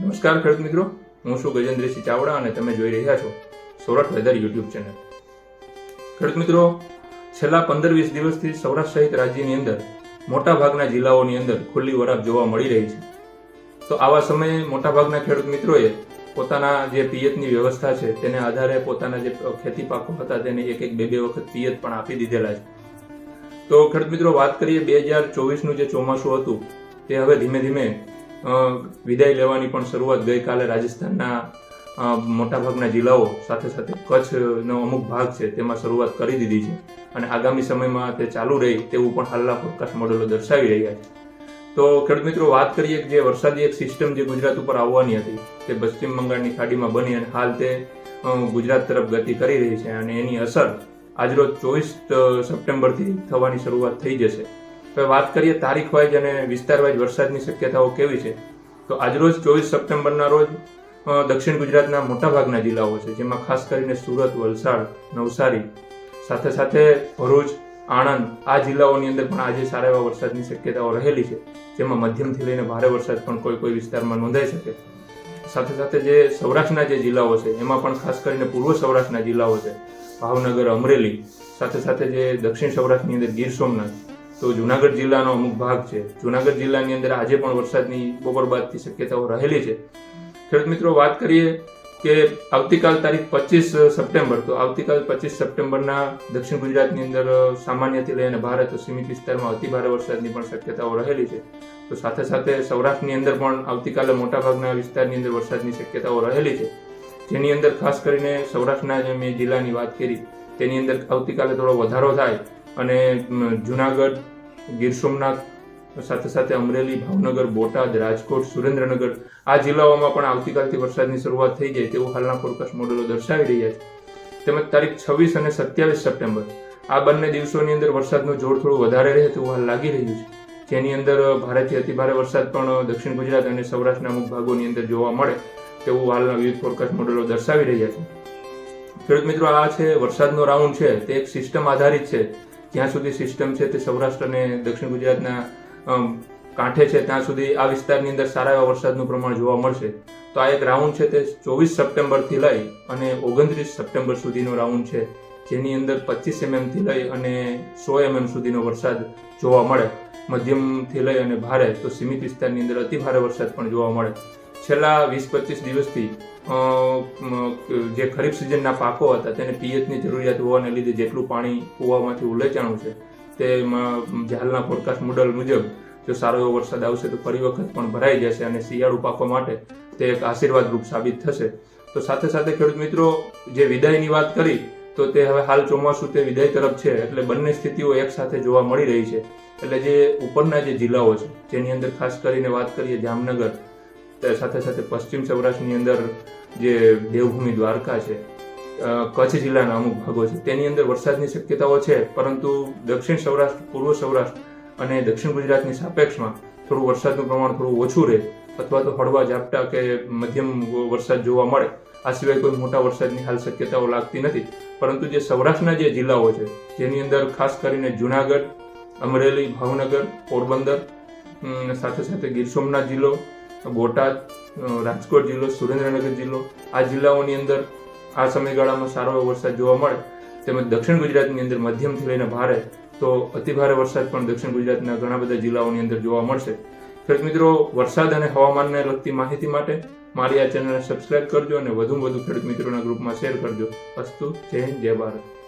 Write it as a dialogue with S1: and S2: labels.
S1: નમસ્કાર ખેડૂત મિત્રો. હું છું ગજેન્દ્રસિંહ ચાવડા અને તમે જોઈ રહ્યા છો સૌરાષ્ટ્ર વેધર યુટ્યુબ ચેનલ. ખેડૂત મિત્રો, છેલ્લા પંદર વીસ દિવસથી સૌરાષ્ટ્ર સહિત રાજ્યની અંદર, મોટાભાગના જિલ્લાઓની અંદર ખુલ્લી વરાપ જોવા મળી રહી છે. તો આવા સમયે મોટાભાગના ખેડૂત મિત્રોએ પોતાના જે પિયતની વ્યવસ્થા છે, તેને આધારે પોતાના જે ખેતી પાકો હતા, તેને એક એક બે બે વખત પિયત પણ આપી દીધેલા છે. તો ખેડૂત મિત્રો, વાત કરીએ બે હજાર ચોવીસનું જે ચોમાસું હતું, તે હવે ધીમે ધીમે વિદાય લેવાની પણ શરૂઆત ગઈકાલે રાજસ્થાનના મોટાભાગના જિલ્લાઓ સાથે સાથે કચ્છનો અમુક ભાગ છે તેમાં શરૂઆત કરી દીધી છે. અને આગામી સમયમાં તે ચાલુ રહે તેવું પણ હાલના પોડકાસ્ટ મોડેલો દર્શાવી રહ્યા છે. તો ખેડૂત મિત્રો, વાત કરીએ કે જે વરસાદી એક સિસ્ટમ જે ગુજરાત ઉપર આવવાની હતી તે પશ્ચિમ બંગાળની ખાડીમાં બની અને હાલ તે ગુજરાત તરફ ગતિ કરી રહી છે અને એની અસર આજરોજ ચોવીસ સપ્ટેમ્બરથી થવાની શરૂઆત થઈ જશે. હવે વાત કરીએ તારીખ વાઇઝ અને વિસ્તાર વાઇઝ વરસાદની શક્યતાઓ કેવી છે? તો આજરોજ ચોવીસ સપ્ટેમ્બરના રોજ દક્ષિણ ગુજરાતના મોટાભાગના જિલ્લાઓ છે, જેમાં ખાસ કરીને સુરત, વલસાડ, નવસારી, સાથે સાથે ભરૂચ, આણંદ, આ જિલ્લાઓની અંદર પણ આજે સારા એવા વરસાદની શક્યતાઓ રહેલી છે, જેમાં મધ્યમથી લઈને ભારે વરસાદ પણ કોઈ કોઈ વિસ્તારમાં નોંધાઈ શકે. સાથે સાથે જે સૌરાષ્ટ્રના જે જિલ્લાઓ છે, એમાં પણ ખાસ કરીને પૂર્વ સૌરાષ્ટ્રના જિલ્લાઓ છે, ભાવનગર, અમરેલી, સાથે સાથે જે દક્ષિણ સૌરાષ્ટ્રની અંદર ગીર સોમનાથ તો જુનાગઢ જિલ્લાનો અમુક ભાગ છે. જુનાગઢ જિલ્લાની અંદર આજે પણ વરસાદની બપોર બાદથી શક્યતાઓ રહેલી છે. ખેડૂત મિત્રો, વાત કરીએ કે આવતીકાલ તારીખ પચીસ સપ્ટેમ્બર, તો આવતીકાલ પચીસ સપ્ટેમ્બરના દક્ષિણ ગુજરાતની અંદર સામાન્યથી લઈને ભારત સીમિત વિસ્તારમાં અતિ ભારે વરસાદની પણ શક્યતાઓ રહેલી છે. તો સાથે સાથે સૌરાષ્ટ્રની અંદર પણ આવતીકાલે મોટાભાગના વિસ્તારની અંદર વરસાદની શક્યતાઓ રહેલી છે. જેની અંદર ખાસ કરીને સૌરાષ્ટ્રના જે મેં જિલ્લાની વાત કરી, તેની અંદર આવતીકાલે થોડો વધારો થાય અને જુનાગઢ, ગીર સોમનાથ, સાથે સાથે અમરેલી, ભાવનગર, બોટાદ, રાજકોટ, સુરેન્દ્રનગર, આ જિલ્લાઓમાં પણ આવતીકાલથી વરસાદની શરૂઆત થઈ જાય તેવું હાલના ફોરકાસ્ટ મોડેલો દર્શાવી રહ્યા છે. તેમજ તારીખ છવ્વીસ અને સત્યાવીસ સપ્ટેમ્બર, આ બંને દિવસોની અંદર વરસાદનું જોર થોડું વધારે રહે તેવું હાલ લાગી રહ્યું છે. જેની અંદર ભારેથી અતિભારે વરસાદ પણ દક્ષિણ ગુજરાત અને સૌરાષ્ટ્રના અમુક ભાગોની અંદર જોવા મળે તેવું હાલના વિવિધ ફોરકાસ્ટ મોડેલો દર્શાવી રહ્યા છે. ખેડૂત મિત્રો, આ છે વરસાદનો રાઉન્ડ છે. તે એક સિસ્ટમ આધારિત છે. જ્યાં સુધી સિસ્ટમ છે તે સૌરાષ્ટ્ર અને દક્ષિણ ગુજરાતના કાંઠે છે, ત્યાં સુધી આ વિસ્તારની અંદર સારા એવા વરસાદનું પ્રમાણ જોવા મળશે. તો આ એક રાઉન્ડ છે તે ચોવીસ સપ્ટેમ્બરથી લઈ અને ઓગણત્રીસ સપ્ટેમ્બર સુધીનો રાઉન્ડ છે, જેની અંદર પચીસ એમએમથી લઈ અને સો એમએમ સુધીનો વરસાદ જોવા મળે, મધ્યમથી લઈ અને ભારે, તો સીમિત વિસ્તારની અંદર અતિ ભારે વરસાદ પણ જોવા મળે. છેલ્લા વીસ પચીસ દિવસથી જે ખરીફ સિઝનના પાકો હતા, તેને પિયતની જરૂરિયાત હોવાને લીધે જેટલું પાણી કૂવામાંથી ઉલેચાણું છે જે હાલના પોડકાસ્ટ મોડલ મુજબ જો સારો એવો વરસાદ આવશે તો ફરી વખત પણ ભરાઈ જશે અને શિયાળુ પાકો માટે તે એક આશીર્વાદરૂપ સાબિત થશે. તો સાથે સાથે ખેડૂત મિત્રો, જે વિદાયની વાત કરી, તો તે હવે હાલ ચોમાસું તે વિદાય તરફ છે, એટલે બંને સ્થિતિઓ એક સાથે જોવા મળી રહી છે. એટલે જે ઉપરના જે જિલ્લાઓ છે, જેની અંદર ખાસ કરીને વાત કરીએ જામનગર તે સાથે સાથે પશ્ચિમ સૌરાષ્ટ્રની અંદર જે દેવભૂમિ દ્વારકા છે કચ્છ જિલ્લાના અમુક ભાગો છે, તેની અંદર વરસાદની શક્યતાઓ છે, પરંતુ દક્ષિણ સૌરાષ્ટ્ર, પૂર્વ સૌરાષ્ટ્ર અને દક્ષિણ ગુજરાતની સાપેક્ષમાં થોડું વરસાદનું પ્રમાણ થોડું ઓછું રહે અથવા તો હળવા ઝાપટા કે મધ્યમ વરસાદ જોવા મળે, આ સિવાય કોઈ મોટા વરસાદની હાલ શક્યતાઓ લાગતી નથી. પરંતુ જે સૌરાષ્ટ્રના જે જિલ્લાઓ છે, જેની અંદર ખાસ કરીને જુનાગઢ, અમરેલી, ભાવનગર, પોરબંદર સાથે સાથે ગીર સોમનાથ જિલ્લો બોટાદ રાજકોટ જિલ્લો, સુરેન્દ્રનગર જિલ્લો, આ જિલ્લાઓની અંદર આ સમયગાળામાં સારો એવો વરસાદ જોવા મળે. તેમજ દક્ષિણ ગુજરાતની અંદર મધ્યમથી લઈને ભારે, તો અતિભારે વરસાદ પણ દક્ષિણ ગુજરાતના ઘણા બધા જિલ્લાઓની અંદર જોવા મળશે. ખેડૂત મિત્રો, વરસાદ અને હવામાનને લગતી માહિતી માટે મારી આ ચેનલને સબસ્ક્રાઇબ કરજો અને વધુ વધુ ખેડૂત મિત્રોના ગ્રુપમાં શેર કરજો. અસ્તુ, જય હિન્દ, જય ભારત.